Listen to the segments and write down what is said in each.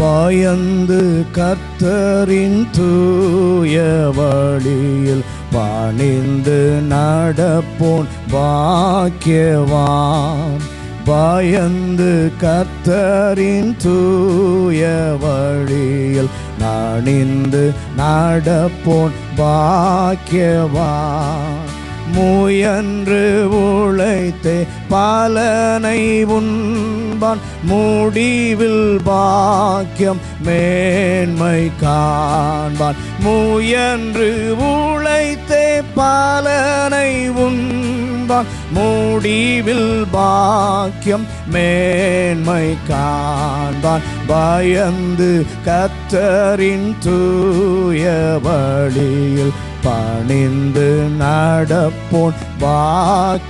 பயந்து கர்த்தரின் தூய வழியில் பணிந்து நடப்போன் பாக்கியவான். பயந்து கர்த்தரின் தூய வழியில் நணிந்து நடப்போன் பாக்கியவான். முயன்று உழைத்து பலனை உண்பான் முடிவில் பாக்கியம் மேன்மை காண்பான். முயன்று உழைத்து பலனை உண்பான் முடிவில் பாக்கியம் மேன்மை காண்பான். பயந்து கத்தரின் தூய வழியில் பணிந்து நடப்போன். பாக்கியவான்.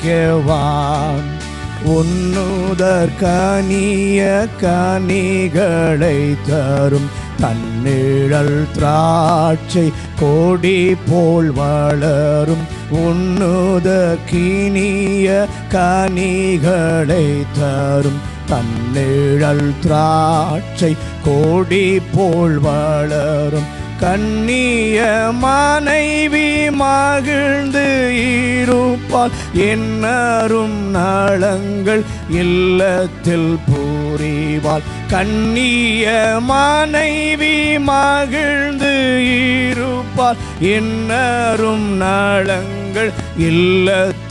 உன்னுதற் கனிய கனிகளை தரும் தன்னிழல் திராட்சை கொடி போல் வளரும் உன்னுத கினிய கனிகளை தரும் தன்னிழல் திராட்சை கொடி போல் வளரும் கண்ணிய மனைவி மகிழ்ந்து இருப்பால் என்னரும் நலங்கள் இல்லத்தில் பூரிவாள். கண்ணிய மனைவி மகிழ்ந்து இருப்பால் என்னரும் நலங்கள்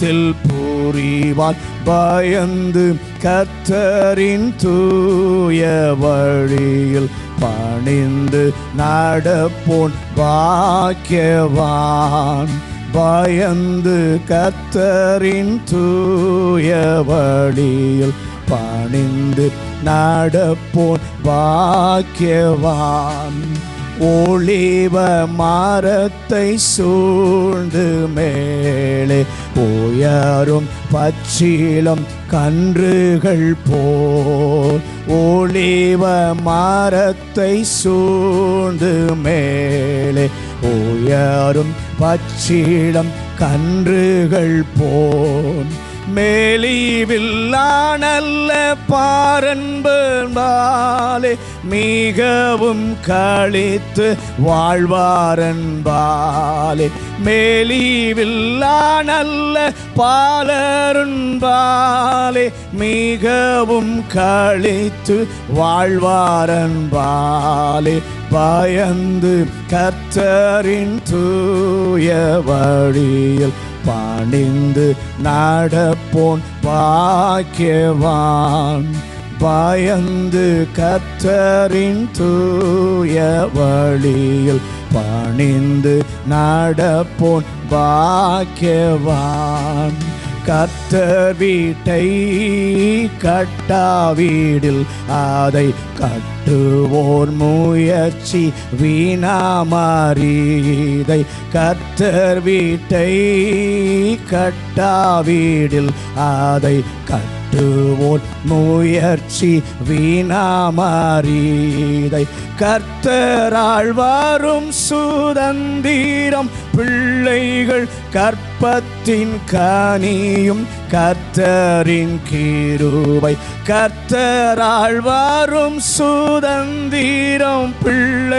இல்லத்தில் பூரிவாள் பயந்து கத்தரின் தூய வழியில் பணிந்து நடப்போன் பாக்கியவான். பயந்து கத்தரின் தூய வழியில் பணிந்து நடப்போன் பாக்கியவான். ஒளிவ மரத்தை சூழ்ந்து மேலே உயரும் பச்சிலும் கன்றுகள் போல் ஒளிவ மரத்தை சூழ்ந்து மேலே. உயரும் பச்சிலம் கன்றுகள் போல் மேலிவில்லானல்ல பாரன்பே மிகவும் கழித்து வாழ்வாரன்பாலே. மேலிவில்லானல்ல பாலருன்பாலே மிகவும் கழித்து வாழ்வாரன்பாலே. பயந்து கத்தரின் தூய வழியில் பணிந்து நடப்போன் பாக்கியவான். பயந்து கத்தரின் தூய வழியில் பணிந்து நடப்போன் பாக்கியவான். கத்தர் வீட்டை கட்டாவீடில் அதை கட்டுவோர் முயற்சி வீணாமாறீதை கத்தர் வீட்டை கட்டாவீடில் அதை கட்டு கட்டுவோர் முயற்சி வீணாமாறீதை. கர்த்தரால் வரும் சுதந்திரம் பிள்ளைகள் கற்பத்தின் கனியும் கர்த்தரின் கீருவை கர்த்தரால் வரும் சுதந்திரம்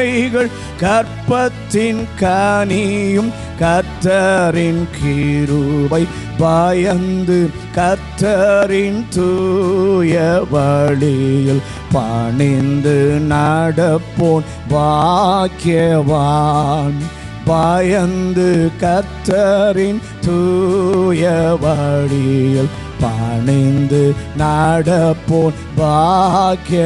பிள்ளைகள் கற்பத்தின் கனியும் கத்தரின் கீருவை பயந்து கத்தரின் தூய வழியில் பணிந்து நடப்போன் வாக்கியவான் பயந்து கத்தரின் தூய வழியில் பணிந்து நடப்போன் பாக்கியவான்.